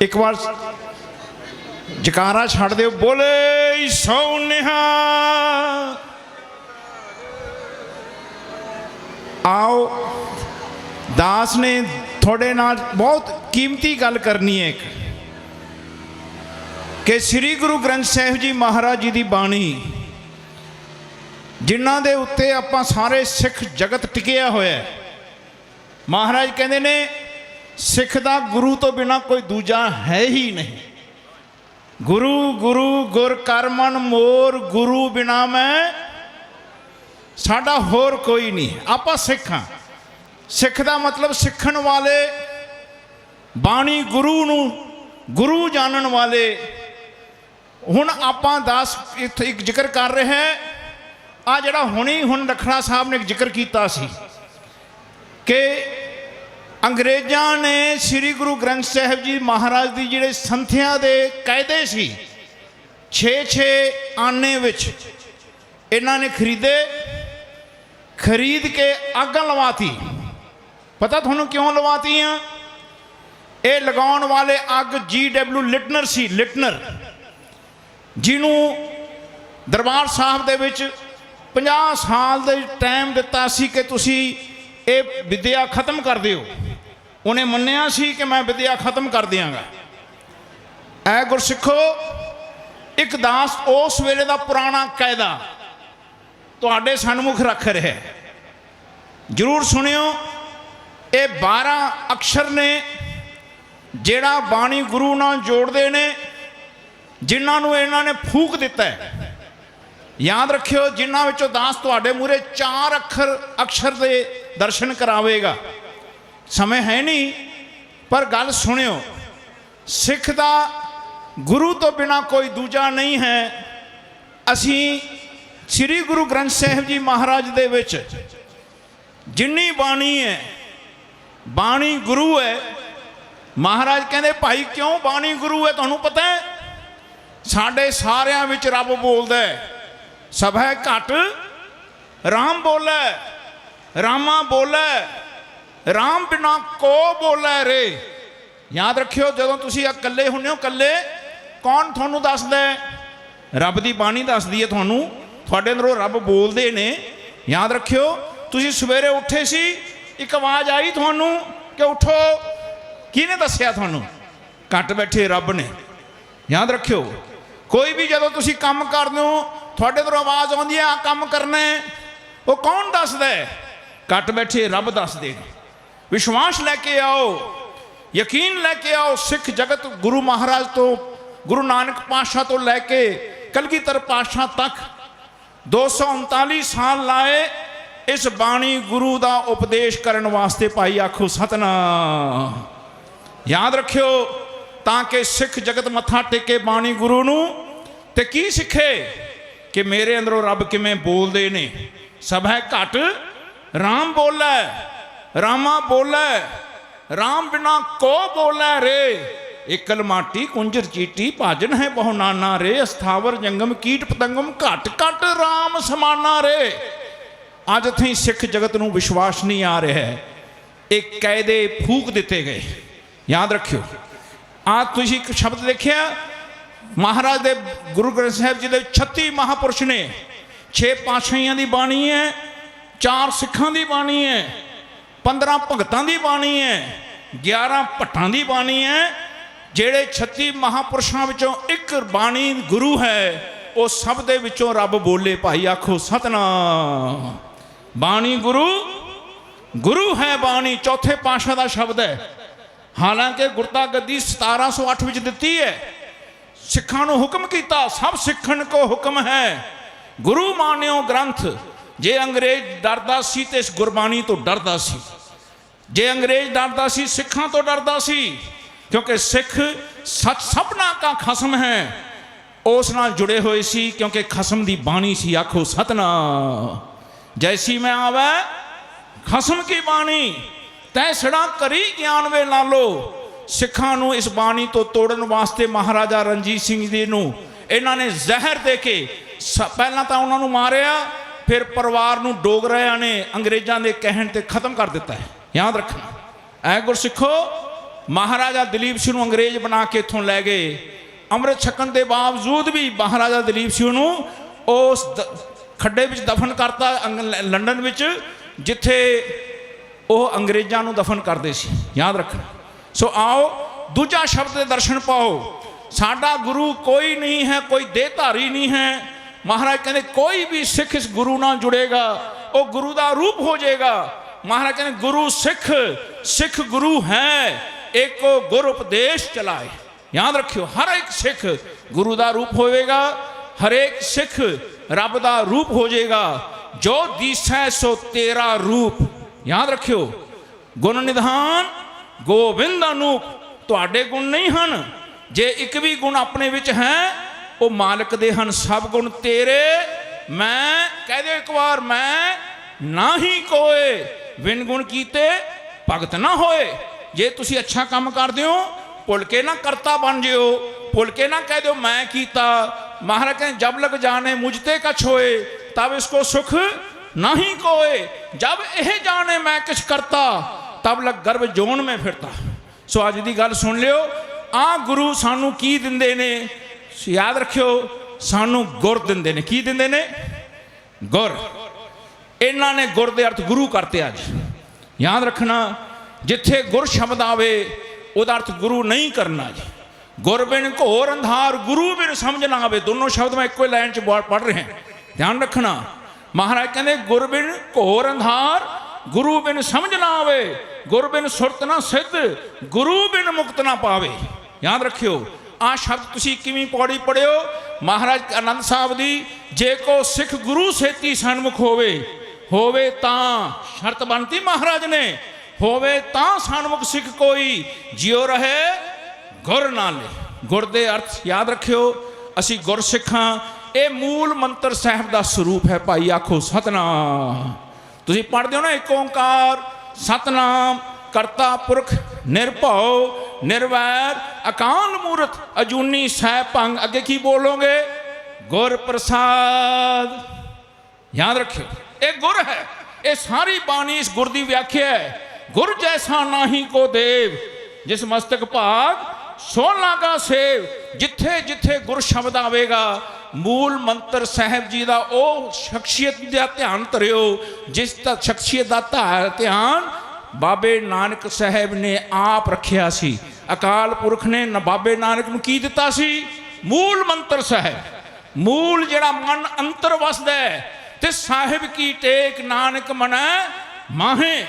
ਇੱਕ ਵਾਰ ਜਕਾਰਾ ਛੱਡ ਦਿਓ। ਬੋਲੇ ਸੋ ਨਿਹਾ। ਆਓ, ਦਾਸ ਨੇ ਤੁਹਾਡੇ ਨਾਲ ਬਹੁਤ ਕੀਮਤੀ ਗੱਲ ਕਰਨੀ ਹੈ ਇੱਕ। ਕਿ ਸ੍ਰੀ ਗੁਰੂ ਗ੍ਰੰਥ ਸਾਹਿਬ ਜੀ ਮਹਾਰਾਜ ਜੀ ਦੀ ਬਾਣੀ, ਜਿਨ੍ਹਾਂ ਦੇ ਉੱਤੇ ਆਪਾਂ ਸਾਰੇ ਸਿੱਖ ਜਗਤ ਟਿਕਿਆ ਹੋਇਆ ਹੈ। ਮਹਾਰਾਜ ਕਹਿੰਦੇ ਨੇ ਸਿੱਖ ਦਾ ਗੁਰੂ ਤੋਂ ਬਿਨਾ ਕੋਈ ਦੂਜਾ ਹੈ ਹੀ ਨਹੀਂ। ਗੁਰੂ ਗੁਰੂ, ਗੁਰ ਕਰਮਨ ਮੋਰ, ਗੁਰੂ ਬਿਨਾ ਮੈਂ ਸਾਡਾ ਹੋਰ ਕੋਈ ਨਹੀਂ। ਆਪਾਂ ਸਿੱਖ। ਹਾਂ ਸਿੱਖ ਦਾ ਮਤਲਬ ਸਿੱਖਣ ਵਾਲੇ ਬਾਣੀ ਗੁਰੂ ਨੂੰ ਗੁਰੂ ਜਾਣਨ ਵਾਲੇ। ਹੁਣ ਆਪਾਂ ਦਾਸ ਇੱਥੇ ਇੱਕ ਜ਼ਿਕਰ ਕਰ ਰਹੇ ਹਾਂ। ਆ ਜਿਹੜਾ ਹੁਣੀ ਹੁਣ ਰਖੜਾ ਸਾਹਿਬ ਨੇ ਜ਼ਿਕਰ ਕੀਤਾ ਸੀ ਕਿ ਅੰਗਰੇਜ਼ਾਂ ਨੇ ਸ੍ਰੀ ਗੁਰੂ ਗ੍ਰੰਥ ਸਾਹਿਬ ਜੀ ਮਹਾਰਾਜ ਦੀ ਜਿਹੜੇ ਸੰਥਿਆ ਦੇ ਕਾਇਦੇ ਸੀ 6-6 ਆਨੇ ਵਿੱਚ ਇਹਨਾਂ ਨੇ ਖਰੀਦੇ, ਖਰੀਦ ਕੇ ਅੱਗਾਂ ਲਵਾਤੀ। ਪਤਾ ਤੁਹਾਨੂੰ ਕਿਉਂ ਲਵਾਤੀਆਂ? ਇਹ ਲਗਾਉਣ ਵਾਲੇ ਅੱਗ ਜੀ ਡਬਲਯੂ ਲਿਟਨਰ ਸੀ ਲਿਟਨਰ ਜਿਹਨੂੰ ਦਰਬਾਰ ਸਾਹਿਬ ਦੇ ਵਿੱਚ 50 ਸਾਲ ਦੇ ਟਾਈਮ ਦਿੱਤਾ ਸੀ ਕਿ ਤੁਸੀਂ ਇਹ ਵਿਦਿਆ ਖਤਮ ਕਰ ਦਿਓ। ਉਹਨੇ ਮੰਨਿਆ ਸੀ ਕਿ ਮੈਂ ਵਿਦਿਆ ਖਤਮ ਕਰ ਦਿਆਂਗਾ। ਐ ਗੁਰਸਿੱਖੋ, ਇੱਕ ਦਾਸ ਉਸ ਵੇਲੇ ਦਾ ਪੁਰਾਣਾ ਕਾਇਦਾ ਤੁਹਾਡੇ ਸਨਮੁਖ ਰੱਖ ਰਿਹਾ ਹੈ। ਜਰੂਰ ਸੁਣਿਓ, ਇਹ 12 ਅਕਸ਼ਰ ਨੇ ਜਿਹੜਾ ਬਾਣੀ ਗੁਰੂ ਨਾਲ ਜੋੜਦੇ ਨੇ, ਜਿਨ੍ਹਾਂ ਨੂੰ ਇਹਨਾਂ ਨੇ ਫੂਕ ਦਿੱਤਾ ਹੈ। ਯਾਦ ਰੱਖਿਓ, ਜਿਨ੍ਹਾਂ ਵਿੱਚੋਂ ਦਾਸ ਤੁਹਾਡੇ ਮੂਰੇ ਚਾਰ ਅੱਖਰ, ਅਕਸ਼ਰ ਦੇ ਦਰਸ਼ਨ ਕਰਾਵੇਗਾ। ਸਮੇਂ ਹੈ ਨਹੀਂ, ਪਰ ਗੱਲ ਸੁਣਿਓ, ਸਿੱਖ ਦਾ ਗੁਰੂ ਤੋਂ ਬਿਨਾ ਕੋਈ ਦੂਜਾ ਨਹੀਂ ਹੈ। ਅਸੀਂ ਸ੍ਰੀ ਗੁਰੂ ਗ੍ਰੰਥ ਸਾਹਿਬ ਜੀ ਮਹਾਰਾਜ ਦੇ ਵਿੱਚ ਜਿੰਨੀ ਬਾਣੀ ਹੈ, ਬਾਣੀ ਗੁਰੂ ਹੈ। ਮਹਾਰਾਜ ਕਹਿੰਦੇ, ਭਾਈ, ਕਿਉਂ ਬਾਣੀ ਗੁਰੂ ਹੈ? ਤੁਹਾਨੂੰ ਪਤਾ ਹੈ? ਸਾਡੇ ਸਾਰਿਆਂ ਵਿੱਚ ਰੱਬ ਬੋਲਦਾ ਹੈ। ਸਭ ਹੈ ਘਟ। ਰਾਮ ਬੋਲੇ ਰਾਮਾ ਬੋਲੇ ਰਾਮ ਬਿਨਾ ਕੋ ਬੋਲੇ ਰੇ। ਯਾਦ ਰੱਖਿਓ, ਜਦੋਂ ਤੁਸੀਂ ਇਕੱਲੇ ਹੁੰਨੇ ਹੋ, ਇਕੱਲੇ, ਕੌਣ ਤੁਹਾਨੂੰ ਦੱਸਦਾ ਰੱਬ ਦੀ ਬਾਣੀ ਦੱਸਦੀ ਹੈ ਤੁਹਾਨੂੰ। ਤੁਹਾਡੇ ਅੰਦਰੋਂ ਰੱਬ ਬੋਲਦੇ ਨੇ। ਯਾਦ ਰੱਖਿਓ, ਤੁਸੀਂ ਸਵੇਰੇ ਉੱਠੇ ਸੀ, ਇੱਕ ਆਵਾਜ਼ ਆਈ ਤੁਹਾਨੂੰ ਕਿ ਉਠੋ। ਕਿਹਨੇ ਦੱਸਿਆ ਤੁਹਾਨੂੰ? ਘੱਟ ਬੈਠੇ ਰੱਬ ਨੇ। ਯਾਦ ਰੱਖਿਓ, ਕੋਈ ਵੀ ਜਦੋਂ ਤੁਸੀਂ ਕੰਮ ਕਰਦੇ ਹੋ, ਤੁਹਾਡੇ ਤੋਂ ਆਵਾਜ਼ ਆਉਂਦੀ ਹੈ ਆ ਕੰਮ ਕਰਨਾ ਉਹ ਕੌਣ ਦੱਸਦਾ ਘੱਟ ਬੈਠੇ ਰੱਬ ਦੱਸਦੇ ਨੇ। ਵਿਸ਼ਵਾਸ ਲੈ ਕੇ ਆਓ, ਯਕੀਨ ਲੈ ਕੇ ਆਓ, ਸਿੱਖ ਜਗਤ ਗੁਰੂ ਮਹਾਰਾਜ ਤੋਂ, ਗੁਰੂ ਨਾਨਕ ਪਾਤਸ਼ਾਹ ਤੋਂ ਲੈ ਕੇ ਕਲਗੀਧਰ ਪਾਤਸ਼ਾਹ ਤੱਕ 239 ਸਾਲ ਲਾਏ, ਇਸ ਬਾਣੀ ਗੁਰੂ ਦਾ ਉਪਦੇਸ਼ ਕਰਨ ਵਾਸਤੇ ਭਾਈ ਆਖੋ, ਸਤਨਾਮ। ਯਾਦ ਰੱਖਿਓ, ਤਾਂ ਕਿ ਸਿੱਖ ਜਗਤ ਮੱਥਾ ਟੇਕੇ ਬਾਣੀ ਗੁਰੂ ਨੂੰ, ਤੇ ਕੀ ਸਿੱਖੇ? ਕਿ ਮੇਰੇ ਅੰਦਰੋਂ ਰੱਬ ਕਿਵੇਂ ਬੋਲਦੇ ਨੇ? ਸਭ ਹੈ ਘਟ। ਰਾਮ ਬੋਲੇ। ਰਾਮਾ ਬੋਲੇ, ਰਾਮ ਬਿਨਾ ਕੋ ਬੋਲੇ ਰੇ? ਇਕਲ ਮਾਟੀ ਕੁੰਜਰ ਚੀਟੀ ਭਾਜਨ ਹੈ ਬਹੁ ਨਾਨਾ ਰੇ, ਅਸਥਾਵਰ ਜੰਗਮ ਕੀਟ ਪਤੰਗਮ ਘਟ ਘਟ ਰਾਮ ਸਮਾਨਾ ਰੇ। ਅੱਜ ਥਈ ਸਿੱਖ ਜਗਤ ਨੂੰ ਵਿਸ਼ਵਾਸ ਨਹੀਂ ਆ ਰਿਹਾ ਹੈ। ਇਹ ਕਾਇਦੇ ਫੂਕ ਦਿੱਤੇ ਗਏ। ਯਾਦ ਰੱਖਿਓ ਆ ਤੁਸੀਂ ਇੱਕ ਸ਼ਬਦ ਦੇਖਿਆ? ਮਹਾਰਾਜ ਦੇ ਗੁਰੂ ਗ੍ਰੰਥ ਸਾਹਿਬ ਜੀ ਦੇ 36 ਮਹਾਪੁਰਸ਼ ਨੇ। 6 ਪਾਤਸ਼ਾਹੀਆਂ ਦੀ ਬਾਣੀ ਹੈ 4 ਸਿੱਖਾਂ ਦੀ ਬਾਣੀ ਹੈ। 15 ਭਗਤਾਂ ਦੀ ਬਾਣੀ ਹੈ 11 ਭੱਟਾਂ ਦੀ ਬਾਣੀ ਹੈ, ਜਿਹੜੇ 36 ਮਹਾਪੁਰਸ਼ਾਂ ਵਿੱਚੋਂ ਇੱਕ ਬਾਣੀ ਗੁਰੂ ਹੈ, ਉਹ ਸਭ ਦੇ ਵਿੱਚੋਂ ਰੱਬ ਬੋਲੇ, ਭਾਈ ਆਖੋ ਸਤਨਾਮ। ਬਾਣੀ ਗੁਰੂ ਗੁਰੂ ਹੈ ਬਾਣੀ, ਚੌਥੇ ਪਾਤਸ਼ਾਹ ਦਾ ਸ਼ਬਦ ਹੈ। ਹਾਲਾਂਕਿ ਗੁਰਤਾ ਗੱਦੀ 1708 ਵਿੱਚ ਦਿੱਤੀ ਹੈ, ਸਿੱਖਾਂ ਨੂੰ ਹੁਕਮ ਕੀਤਾ, ਸਭ ਸਿੱਖਣ ਕੋ ਹੁਕਮ ਹੈ। ਗੁਰੂ ਮਾਨਿਓ ਗ੍ਰੰਥ ਜੇ ਅੰਗਰੇਜ਼ ਡਰਦਾ ਸੀ ਤੇ ਇਸ ਗੁਰਬਾਣੀ ਤੋਂ ਡਰਦਾ ਸੀ। ਜੇ ਅੰਗਰੇਜ਼ ਡਰਦਾ ਸੀ, ਸਿੱਖਾਂ ਤੋਂ ਡਰਦਾ ਸੀ, ਕਿਉਂਕਿ ਸਿੱਖ ਸੱਚ ਸਭਨਾ ਦਾ ਖਸਮ ਹੈ। ਉਸ ਨਾਲ ਜੁੜੇ ਹੋਏ ਸੀ, ਕਿਉਂਕਿ ਖਸਮ ਦੀ ਬਾਣੀ ਸੀ, ਆਖੋ ਸਤਨਾ ਜੈਸੀ ਮੈਂ ਆਵੇ, ਖਸਮ ਕੀ ਬਾਣੀ? ਤੈ ਸੜਾ ਕਰੀ ਗਿਆਨ ਵੇ ਲਾਲੋ ਸਿੱਖਾਂ ਨੂੰ ਇਸ ਬਾਣੀ ਤੋਂ ਤੋੜਨ ਵਾਸਤੇ ਮਹਾਰਾਜਾ ਰਣਜੀਤ ਸਿੰਘ ਜੀ ਨੂੰ ਇਹਨਾਂ ਨੇ ਜ਼ਹਿਰ ਦੇ ਕੇ ਸ- ਪਹਿਲਾਂ ਤਾਂ ਉਹਨਾਂ ਨੂੰ ਮਾਰਿਆ ਫਿਰ ਪਰਿਵਾਰ ਨੂੰ ਡੋਗਰਿਆਂ ਨੇ ਅੰਗਰੇਜ਼ਾਂ ਦੇ ਕਹਿਣ ਤੇ ਖਤਮ ਕਰ ਦਿੱਤਾ ਹੈ। ਯਾਦ ਰੱਖਣਾ। ਐ ਗੁਰਸਿੱਖੋ, ਮਹਾਰਾਜਾ ਦਲੀਪ ਸਿੰਘ ਨੂੰ ਅੰਗਰੇਜ਼ ਬਣਾ ਕੇ ਇੱਥੋਂ ਲੈ ਗਏ। ਅੰਮ੍ਰਿਤ ਛਕਣ ਦੇ ਬਾਵਜੂਦ ਵੀ ਮਹਾਰਾਜਾ ਦਲੀਪ ਸਿੰਘ ਨੂੰ ਉਸ ਦ- ਖੱਡੇ ਵਿੱਚ ਦਫਨ ਕਰਤਾ ਅੰਗ- ਲੰਡਨ ਵਿੱਚ, ਜਿੱਥੇ ਉਹ ਅੰਗਰੇਜ਼ਾਂ ਨੂੰ ਦਫਨ ਕਰਦੇ ਸੀ। ਯਾਦ ਰੱਖਣਾ। ਸੋ ਆਓ, ਦੂਜਾ ਸ਼ਬਦ ਦੇ ਦਰਸ਼ਨ ਪਾਓ। ਸਾਡਾ ਗੁਰੂ ਕੋਈ ਨਹੀਂ ਹੈ, ਕੋਈ ਦੇਹਧਾਰੀ ਨਹੀਂ ਹੈ। ਮਹਾਰਾਜ ਕਹਿੰਦੇ, ਕੋਈ ਵੀ ਸਿੱਖ ਇਸ ਗੁਰੂ ਨਾਲ ਜੁੜੇਗਾ, ਉਹ ਗੁਰੂ ਦਾ ਰੂਪ ਹੋ ਜਾਏਗਾ। ਮਹਾਰਾਜ ਕਹਿੰਦੇ, ਗੁਰੂ ਸਿੱਖ ਸਿੱਖ ਗੁਰੂ ਹੈ, ਏਕੋ ਗੁਰ ਉਪਦੇਸ਼ ਚਲਾਏ। ਯਾਦ ਰੱਖਿਓ, ਹਰ ਇੱਕ ਸਿੱਖ ਗੁਰੂ ਦਾ ਰੂਪ ਹੋਵੇਗਾ, ਹਰੇਕ ਸਿੱਖ ਰੱਬ ਦਾ ਰੂਪ ਹੋ ਜਾਏਗਾ। ਜੋ ਦੀਸੈ ਸੋ ਤੇਰਾ ਰੂਪ। ਯਾਦ ਰੱਖਿਓ, ਗੁਣ ਨਿਧਾਨ ਗੋਬਿੰਦ ਅਨੂਪ ਤੁਹਾਡੇ ਗੁਣ ਨਹੀਂ ਹਨ। ਜੇ ਇੱਕ ਵੀ ਗੁਣ ਆਪਣੇ ਵਿੱਚ ਹੈ ਉਹ ਮਾਲਕ ਦੇ ਹਨ, ਸਭ ਗੁਣ ਤੇਰੇ, ਮੈਂ, ਕਹਿ ਦਿਓ ਇੱਕ ਵਾਰ, ਮੈਂ ਨਾਹੀ ਕੋਏ ਵਿਨ ਗੁਣ ਕੀਤੇ ਭਗਤ ਨਾ ਹੋਏ। ਜੇ ਤੁਸੀਂ ਅੱਛਾ ਕੰਮ ਕਰਦੇ ਹੋ ਭੁੱਲ ਕੇ ਨਾ ਕਰਤਾ ਬਣ ਜਿਓ ਭੁੱਲ ਕੇ ਨਾ ਕਹਿ ਦਿਓ ਮੈਂ ਕੀਤਾ। ਮਹਾਰਾਜ ਕਹਿੰਦੇ, ਜਬ ਲਗ ਜਾਣੇ ਮੁਝ ਤੇ ਕਛ ਹੋਏ, ਤਬ ਇਸਕੋ ਸੁਖ ਨਹੀਂ ਕੋਏ। ਜਬ ਇਹ ਜਾਣੇ ਮੈਂ ਕਿਛ ਕਰਤਾ, ਤਬ ਲਗ ਗਰਭ ਜੋਨ ਮੈਂ ਫਿਰਤਾ। ਸੋ ਅੱਜ ਦੀ ਗੱਲ ਸੁਣ ਲਿਓ ਆ ਗੁਰੂ ਸਾਨੂੰ ਕੀ ਦਿੰਦੇ ਨੇ? ਯਾਦ ਰੱਖਿਓ, ਸਾਨੂੰ ਗੁਰ ਦਿੰਦੇ ਨੇ। ਕੀ ਦਿੰਦੇ ਨੇ? ਗੁਰ। ਇਹਨਾਂ ਨੇ ਗੁਰ ਦੇ ਅਰਥ ਗੁਰੂ ਕਰਤੇ ਅੱਜ। ਯਾਦ ਰੱਖਣਾ, ਜਿੱਥੇ ਗੁਰ ਸ਼ਬਦ ਆਵੇ, ਉਹਦਾ ਅਰਥ ਗੁਰੂ ਨਹੀਂ ਕਰਨਾ ਜੀ। ਗੁਰ ਬਿਨ ਘੋਰ ਅੰਧਾਰ, ਗੁਰੂ ਬਿਨ ਸਮਝ ਨਾ ਆਵੇ। ਦੋਨੋਂ ਸ਼ਬਦ ਮੈਂ ਇੱਕੋ ਹੀ ਲਾਈਨ 'ਚ ਪੜ ਰਿਹਾ। ਧਿਆਨ ਰੱਖਣਾ, ਮਹਾਰਾਜ ਕਹਿੰਦੇ, ਗੁਰ ਬਿਨ ਘੋਰ ਅੰਧਾਰ, ਗੁਰੂ ਬਿਨ ਸਮਝ ਨਾ ਆਵੇ। ਗੁਰ ਬਿਨ ਸੁਰਤ ਨਾ ਸਿੱਧ, ਗੁਰੂ ਬਿਨ ਮੁਕਤ ਨਾ ਪਾਵੇ। ਯਾਦ ਰੱਖਿਓ ਆ ਸ਼ਬਦ ਤੁਸੀਂ ਕਿਵੇਂ ਪੌੜੀ ਪੜਿਓ? ਮਹਾਰਾਜ ਆਨੰਦ ਸਾਹਿਬ ਦੀ, ਜੇ ਕੋ ਸਿੱਖ ਗੁਰੂ ਸੇਤੀ ਸਨਮੁਖ ਹੋਵੇ ਹੋਵੇ ਤਾਂ ਸ਼ਰਤ ਬਣਤੀ ਮਹਾਰਾਜ ਨੇ। ਹੋਵੇ ਤਾਂ ਸਨਮੁਖ ਸਿੱਖ ਕੋਈ, ਜਿਉ ਰਹੇ ਗੁਰ ਨਾਲੇ। ਗੁਰ ਦੇ ਅਰਥ ਯਾਦ ਰੱਖਿਓ, ਅਸੀਂ ਗੁਰ ਸਿੱਖਾਂ, ਇਹ ਮੂਲ ਮੰਤਰ ਸਾਹਿਬ ਦਾ ਸਰੂਪ ਹੈ ਭਾਈ ਆਖੋ ਸਤਨਾਮ। ਤੁਸੀਂ ਪੜ੍ਹਦੇ ਹੋ ਨਾ ਇੱਕ ਓੰਕਾਰ, ਸਤਨਾਮ ਕਰਤਾ ਪੁਰਖ, ਨਿਰਭਉ, ਨਿਰਵੈਰ, ਅਕਾਲ ਮੂਰਤ, ਅਜੂਨੀ ਸਹਿ ਭੰਗ। ਅੱਗੇ ਕੀ ਬੋਲੋਗੇ? ਗੁਰ ਪ੍ਰਸਾਦ। ਯਾਦ ਰੱਖਿਓ, ਇਹ ਗੁਰ ਹੈ, ਇਹ ਸਾਰੀ ਬਾਣੀ ਇਸ ਗੁਰ ਦੀ ਵਿਆਖਿਆ ਹੈ। ਗੁਰ ਜੈਸਾ ਨਾਹੀ ਕੋ ਦੇਵ, ਜਿਸ ਮਸਤਕ ਭਾਗ ਸੋ ਲਾਗਾ ਸੇਵ। ਜਿੱਥੇ ਜਿੱਥੇ ਗੁਰ ਸ਼ਬਦ ਆਵੇਗਾ, ਮੂਲ ਮੰਤਰ ਸਾਹਿਬ ਜੀ ਦਾ ਉਹ ਸ਼ਖਸੀਅਤ ਦਾ ਧਿਆਨ ਧਰਿਓ, ਜਿਸ ਦਾ ਸ਼ਖਸੀਅਤ ਦਾ ਧਾ- ਧਿਆਨ ਬਾਬੇ ਨਾਨਕ ਸਾਹਿਬ ਨੇ ਆਪ ਰੱਖਿਆ ਸੀ। ਅਕਾਲ ਪੁਰਖ ਨੇ ਬਾਬੇ ਨਾਨਕ ਨੂੰ ਕੀ ਦਿੱਤਾ ਸੀ? ਮੂਲ ਮੰਤਰ ਸਾਹਿਬ। ਮੂਲ ਜਿਹੜਾ ਮਨ ਅੰਤਰ ਵਸਦਾ ਹੈ, ਤੇ ਸਾਹਿਬ ਕੀ ਟੇਕ ਨਾਨਕ ਮਨੈ ਮਾਹੇ।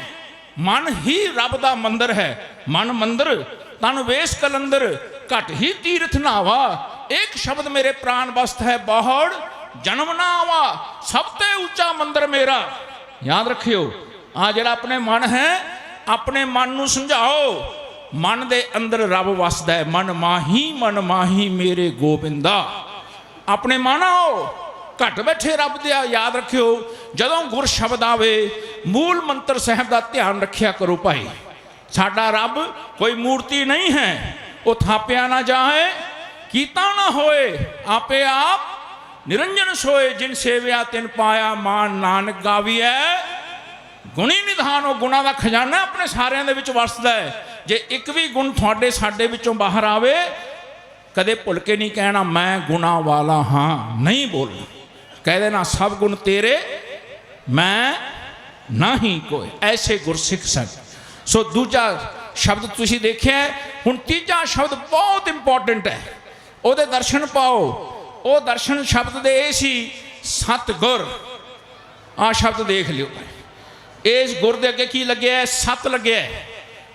ਮਨ ਹੀ ਰੱਬ ਦਾ ਮੰਦਰ ਹੈ। ਮਨ ਮੰਦਰ, ਤਨ ਵੇਸ ਕਲੰਦਰ, ਘਟ ਹੀ ਤੀਰਥ ਨਾਵਾ। ਇੱਕ ਸ਼ਬਦ ਮੇਰੇ ਪ੍ਰਾਨ ਬਸਤ ਹੈ ਬਹੁੜ, ਜਨਮ ਨਾ ਆਵਾ ਸਭ ਤੇ ਉੱਚਾ ਮੰਦਰ ਮੇਰਾ। ਯਾਦ ਰੱਖਿਓ ਆ ਜਿਹੜਾ ਆਪਣੇ ਮਨ ਹੈ, ਆਪਣੇ ਮਨ ਨੂੰ ਸਮਝਾਓ। ਮਨ ਦੇ ਅੰਦਰ ਰੱਬ ਵਸਦਾ ਹੈ। ਮਨ ਮਾਹੀ ਮਨ ਮਾਹੀ ਮੇਰੇ ਗੋਬਿੰਦਾ। ਆਪਣੇ ਮਨ ਆਓ। ਘਟ ਬੈਠੇ ਰੱਬ ਦੇ ਯਾਦ ਰੱਖਿਓ। ਜਦੋਂ ਗੁਰ ਸ਼ਬਦ ਆਵੇ, ਮੂਲ ਮੰਤਰ ਸਾਹਿਬ ਦਾ ਧਿਆਨ ਰੱਖਿਆ ਕਰੋ ਭਾਈ। ਸਾਡਾ ਰੱਬ ਕੋਈ ਮੂਰਤੀ ਨਹੀਂ ਹੈ। ਉਹ ਥਾਪਿਆ ਨਾ ਜਾਏ, ਕੀਤਾ ਨਾ ਹੋਏ, ਆਪੇ ਆਪ ਨਿਰੰਜਨ ਸੋਏ। ਜਿਨ ਸੇਵਿਆ ਤਿਨ ਪਾਇਆ ਮਾਨ, ਨਾਨਕ ਗਾਵੀਐ। ਗੁਣੀ ਨਿਧਾਨ ਉਹ ਗੁਣਾ ਦਾ ਖਜ਼ਾਨਾ ਆਪਣੇ ਸਾਰਿਆਂ ਦੇ ਵਿੱਚ ਵਸਦਾ ਹੈ। ਜੇ ਇੱਕ ਵੀ ਗੁਣ ਤੁਹਾਡੇ ਸਾਡੇ ਵਿੱਚੋਂ ਬਾਹਰ ਆਵੇ, ਕਦੇ ਭੁੱਲ ਕੇ ਨਹੀਂ ਕਹਿਣਾ, ਮੈਂ ਗੁਣਾ ਵਾਲਾ ਹਾਂ। ਨਹੀਂ ਬੋਲਣਾ। ਕਹਿ ਦੇਣਾ, ਸਭ ਗੁਣ ਤੇਰੇ, ਮੈਂ ਨਹੀਂ ਕੋਈ। ਐਸੇ ਗੁਰਸਿੱਖ ਸਨ। ਸੋ ਦੂਜਾ ਸ਼ਬਦ ਤੁਸੀਂ ਦੇਖਿਆ ਹੁਣ ਤੀਜਾ ਸ਼ਬਦ ਬਹੁਤ ਇੰਪੋਰਟੈਂਟ ਹੈ। ਉਹਦੇ ਦਰਸ਼ਨ ਪਾਓ। ਉਹ ਦਰਸ਼ਨ ਸ਼ਬਦ ਦੇ ਇਹ ਸੀ, ਸਤਗੁਰ। ਆ ਸ਼ਬਦ ਦੇਖ ਲਿਓ। ਇਸ ਗੁਰ ਦੇ ਅੱਗੇ ਕੀ ਲੱਗਿਆ ਹੈ? ਲੱਗਿਆ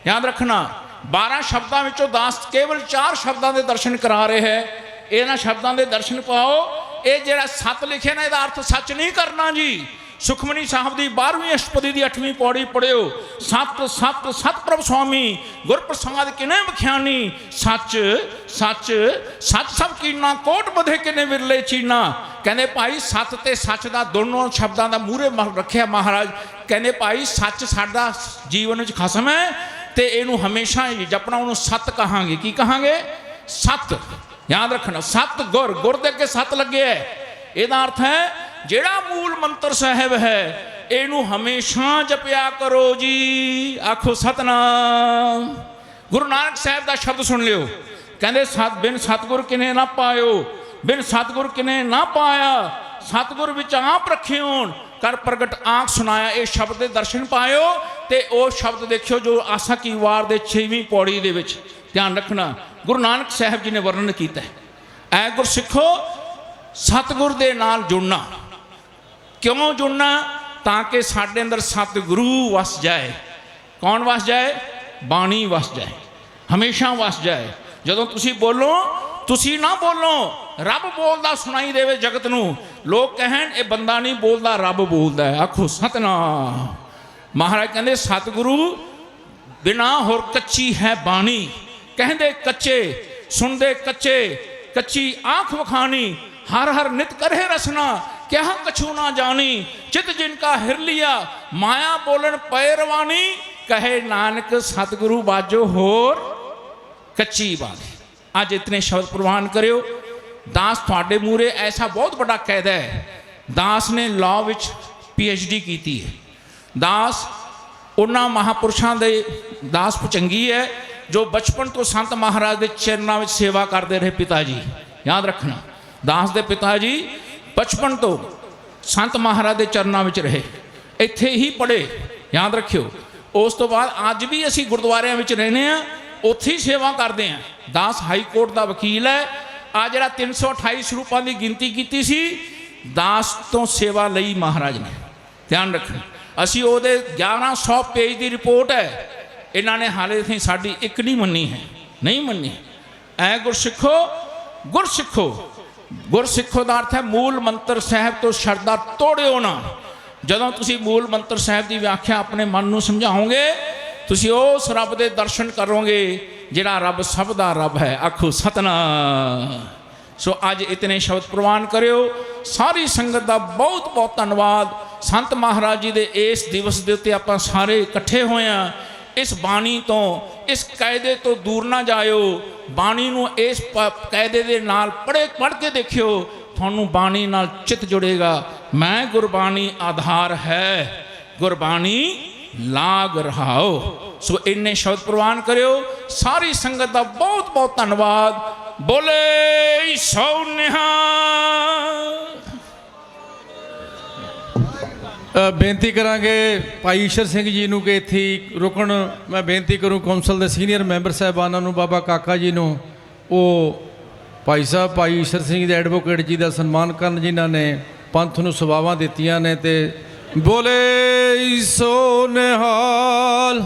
ਯਾਦ ਰੱਖਣਾ 12 ਸ਼ਬਦਾਂ ਵਿੱਚੋਂ 10 ਕੇਵਲ 4 ਸ਼ਬਦਾਂ ਦੇ ਦਰਸ਼ਨ ਕਰਾ ਰਹੇ ਹੈ। ਇਹਨਾਂ ਸ਼ਬਦਾਂ ਦੇ ਦਰਸ਼ਨ ਪਾਓ। ਇਹ ਜਿਹੜਾ ਸਤ ਲਿਖਿਆ ਨਾ, ਇਹਦਾ ਅਰਥ ਸੱਚ ਨਹੀਂ ਕਰਨਾ ਜੀ। ਸੁਖਮਨੀ ਸਾਹਿਬ ਦੀ 12ਵੀਂ ਅਸ਼ਟਪਦੀ ਦੀ 8ਵੀਂ ਪੌੜੀ ਪੜਿਓ ਸਤ ਸਤ ਸਤਪ੍ਰਭ ਸੁਆਮੀ, ਗੁਰਪ੍ਰਸਾਦ ਕਿਨੇ ਬਖਿਆਨੀ ਸੱਚ ਸੱਚ ਸੱਚ ਸਭ ਕੀਨਾ, ਕੋਟ ਬਧੇ ਕਿਨੇ ਵਿਰਲੇ ਚੀਨਾ? ਕਹਿੰਦੇ ਭਾਈ ਸਤ ਤੇ ਸੱਚ ਦਾ ਦੋਨੋਂ ਸ਼ਬਦਾਂ ਦਾ ਮੂਹਰੇ ਰੱਖਿਆ ਮਹਾਰਾਜ। ਕਹਿੰਦੇ ਭਾਈ ਸੱਚ ਸਾਡਾ ਜੀਵਨ ਵਿੱਚ ਖਸਮ ਹੈ ਤੇ ਇਹਨੂੰ ਹਮੇਸ਼ਾ ਜਪਣਾ, ਉਹਨੂੰ ਸਤ ਕਹਾਂਗੇ। ਕੀ ਕਹਾਂਗੇ? ਸਤ। ਯਾਦ ਰੱਖਣਾ, ਸਤ ਗੁਰ। ਗੁਰ ਦੇ ਅੱਗੇ ਸਤ ਲੱਗਿਆ ਹੈ। ਇਹਦਾ ਅਰਥ ਹੈ, ਜਿਹੜਾ ਮੂਲ ਮੰਤਰ ਸਾਹਿਬ ਹੈ, ਇਹਨੂੰ ਹਮੇਸ਼ਾ ਜਪਿਆ ਕਰੋ ਜੀ। ਆਖੋ ਸਤਨਾਮ। ਗੁਰੂ ਨਾਨਕ ਸਾਹਿਬ ਦਾ ਸ਼ਬਦ ਸੁਣ ਲਿਓ। ਕਹਿੰਦੇ ਸਤ ਬਿਨ ਸਤਗੁਰ ਕਿਨੇ ਨਾ ਪਾਇਓ। ਬਿਨ ਸਤਗੁਰ ਕਿਨੇ ਨਾ ਪਾਇਆ? ਸਤਗੁਰ ਵਿੱਚ ਆਪ ਰੱਖੇ ਹੋਣ। ਕਰ ਪ੍ਰਗਟ ਆਖ ਸੁਣਾਇਆ, ਇਹ ਸ਼ਬਦ ਦੇ ਦਰਸ਼ਨ ਪਾਇਓ ਤੇ ਉਹ ਸ਼ਬਦ ਦੇਖਿਓ ਜੋ ਆਸਾ ਕੀ ਵਾਰ ਦੇ 6ਵੀਂ ਪੌੜੀ ਦੇ ਵਿੱਚ। ਧਿਆਨ ਰੱਖਣਾ, ਗੁਰੂ ਨਾਨਕ ਸਾਹਿਬ ਜੀ ਨੇ ਵਰਣਨ ਕੀਤਾ ਹੈ। ਐ ਗੁਰਸਿੱਖੋ, ਸਤਗੁਰ ਦੇ ਨਾਲ ਜੁੜਨਾ। ਕਿਉਂ ਜੁੜਨਾ? ਤਾਂ ਕਿ ਸਾਡੇ ਅੰਦਰ ਸਤਿਗੁਰੂ ਵਸ ਜਾਏ। ਕੌਣ ਵਸ ਜਾਏ? ਬਾਣੀ ਵਸ ਜਾਏ। ਹਮੇਸ਼ਾ ਵਸ ਜਾਏ। ਜਦੋਂ ਤੁਸੀਂ ਬੋਲੋ ਤੁਸੀਂ ਨਾ ਬੋਲੋ। ਰੱਬ ਬੋਲਦਾ ਸੁਣਾਈ ਦੇਵੇ ਜਗਤ ਨੂੰ। ਲੋਕ ਕਹਿਣ, ਇਹ ਬੰਦਾ ਨਹੀਂ ਬੋਲਦਾ, ਰੱਬ ਬੋਲਦਾ ਹੈ। ਆਖੋ, ਸਤਨਾਮ। ਮਹਾਰਾਜ ਕਹਿੰਦੇ, ਸਤਿਗੁਰੂ ਬਿਨਾ ਹੋਰ ਕੱਚੀ ਹੈ ਬਾਣੀ। ਕਹਿੰਦੇ, ਕੱਚੇ, ਸੁਣਦੇ ਕੱਚੇ, ਕੱਚੀ ਆਂਖ ਵਖਾਣੀ। ਹਰ ਹਰ ਨਿਤ ਕਰੇ ਰਸਨਾ, ਕਿਹਾ ਕਛੂ ਨਾ ਜਾਣੀ। ਚਿਤ ਜਿਨਕਾ ਹਿਰ ਲਿਆ, ਮਾਇਆ ਬੋਲਣ ਪਏ ਰਵਾਨੀ। ਕਹੇ ਨਾਨਕ, ਸਤਿਗੁਰੂ ਬਾਜੋ ਹੋਰ ਕੱਚੀ ਬਾਣੀ। ਅੱਜ ਇਤਨੇ ਸ਼ਬਦ ਪ੍ਰਵਾਨ ਕਰਿਓ। ਦਾਸ ਤੁਹਾਡੇ ਮੂਰੇ ਐਸਾ ਬਹੁਤ ਵੱਡਾ ਕਾਇਦਾ ਹੈ। ਦਾਸ ਨੇ ਲਾਅ ਵਿੱਚ ਡੀ ਕੀਤੀ ਹੈ। ਦਾਸ ਉਹਨਾਂ ਮਹਾਪੁਰਸ਼ਾਂ ਦੇ ਦਾਸ ਪੁਚੰਗੀ ਹੈ, ਜੋ ਬਚਪਨ ਤੋਂ ਸੰਤ ਮਹਾਰਾਜ ਦੇ ਚਰਨਾਂ ਵਿੱਚ ਸੇਵਾ ਕਰਦੇ ਰਹੇ ਪਿਤਾ ਜੀ ਯਾਦ ਰੱਖਣਾ, ਦਾਸ ਦੇ ਪਿਤਾ ਜੀ ਬਚਪਨ ਤੋਂ ਸੰਤ ਮਹਾਰਾਜ ਦੇ ਚਰਨਾਂ ਵਿੱਚ ਰਹੇ। ਇੱਥੇ ਹੀ ਪੜ੍ਹੇ, ਯਾਦ ਰੱਖਿਓ। ਉਸ ਤੋਂ ਬਾਅਦ ਅੱਜ ਵੀ ਅਸੀਂ ਗੁਰਦੁਆਰਿਆਂ ਵਿੱਚ ਰਹਿੰਦੇ ਆ ਉੱਥੇ ਹੀ ਸੇਵਾ ਕਰਦੇ ਆ। ਦਾਸ ਹਾਈ ਕੋਰਟ ਦਾ ਵਕੀਲ ਹੈ। ਆ ਜਿਹੜਾ 328 ਸਰੂਪਾਂ ਦੀ ਗਿਣਤੀ ਕੀਤੀ ਸੀ, ਦਾਸ ਤੋਂ ਸੇਵਾ ਲਈ ਮਹਾਰਾਜ ਨੇ। ਧਿਆਨ ਰੱਖਣਾ ਅਸੀਂ ਉਹਦੇ 1100 ਪੇਜ ਦੀ ਰਿਪੋਰਟ ਹੈ। ਇਹਨਾਂ ਨੇ ਹਾਲੇ ਤਾਈਂ ਸਾਡੀ ਇੱਕ ਨਹੀਂ ਮੰਨੀ ਹੈ। ਨਹੀਂ ਮੰਨੀ ਐ ਗੁਰਸਿੱਖੋ ਗੁਰਸਿੱਖੋ ਗੁਰਸਿੱਖੋ ਦਾ ਅਰਥ ਹੈ ਮੂਲ ਮੰਤਰ ਸਾਹਿਬ ਤੋਂ ਸ਼ਰਧਾ ਤੋੜਿਓ ਨਾ। ਜਦੋਂ ਤੁਸੀਂ ਮੂਲ ਮੰਤਰ ਸਾਹਿਬ ਦੀ ਵਿਆਖਿਆ ਆਪਣੇ ਮਨ ਨੂੰ ਸਮਝਾਓਗੇ ਤੁਸੀਂ ਉਸ ਰੱਬ ਦੇ ਦਰਸ਼ਨ ਕਰੋਗੇ, ਜਿਹੜਾ ਰੱਬ ਸਭ ਦਾ ਰੱਬ ਹੈ। ਆਖੋ, ਸਤਨਾਮ। ਸੋ ਅੱਜ ਇਤਨੇ ਸ਼ਬਦ ਪ੍ਰਵਾਨ ਕਰਿਓ। ਸਾਰੀ ਸੰਗਤ ਦਾ ਬਹੁਤ ਬਹੁਤ ਧੰਨਵਾਦ। ਸੰਤ ਮਹਾਰਾਜ ਜੀ ਦੇ ਇਸ ਦਿਵਸ ਦੇ ਉੱਤੇ ਆਪਾਂ ਸਾਰੇ ਇਕੱਠੇ ਹੋਏ ਆ ਇਸ ਬਾਣੀ ਤੋਂ, ਇਸ ਕਾਇਦੇ ਤੋਂ ਦੂਰ ਨਾ ਜਾਇਓ। ਬਾਣੀ ਨੂੰ ਇਸ ਪ- ਕਾਇਦੇ ਦੇ ਨਾਲ ਪੜ੍ਹੇ, ਪੜ੍ਹ ਕੇ ਦੇਖਿਓ। ਤੁਹਾਨੂੰ ਬਾਣੀ ਨਾਲ ਚਿੱਤ ਜੁੜੇਗਾ। ਮੈਂ ਗੁਰਬਾਣੀ ਆਧਾਰ ਹੈ। ਗੁਰਬਾਣੀ ਲਾਗ ਰਹਾਓ। ਸੋ ਇੰਨੇ ਸ਼ਬਦ ਪ੍ਰਵਾਨ ਕਰਿਓ। ਸਾਰੀ ਸੰਗਤ ਦਾ ਬਹੁਤ ਬਹੁਤ ਧੰਨਵਾਦ। ਬੋਲੇ ਸੋ ਨਿਹਾਲ। ਬੇਨਤੀ ਕਰਾਂਗੇ ਭਾਈ ਈਸ਼ਰ ਸਿੰਘ ਜੀ ਨੂੰ ਕਿ ਇੱਥੇ ਰੁਕਣ। ਮੈਂ ਬੇਨਤੀ ਕਰੂੰ ਕੌਂਸਲ ਦੇ ਸੀਨੀਅਰ ਮੈਂਬਰ ਸਾਹਿਬਾਨਾਂ ਨੂੰ, ਬਾਬਾ ਕਾਕਾ ਜੀ ਨੂੰ। ਉਹ ਭਾਈ ਸਾਹਿਬ, ਭਾਈ ਈਸ਼ਰ ਸਿੰਘ ਦੇ ਐਡਵੋਕੇਟ ਜੀ ਦਾ ਸਨਮਾਨ ਕਰਨ ਜਿਨ੍ਹਾਂ ਨੇ ਪੰਥ ਨੂੰ ਸੇਵਾਵਾਂ ਦਿੱਤੀਆਂ ਨੇ ਤੇ ਬੋਲੇ ਸੋ ਨਿਹਾਲ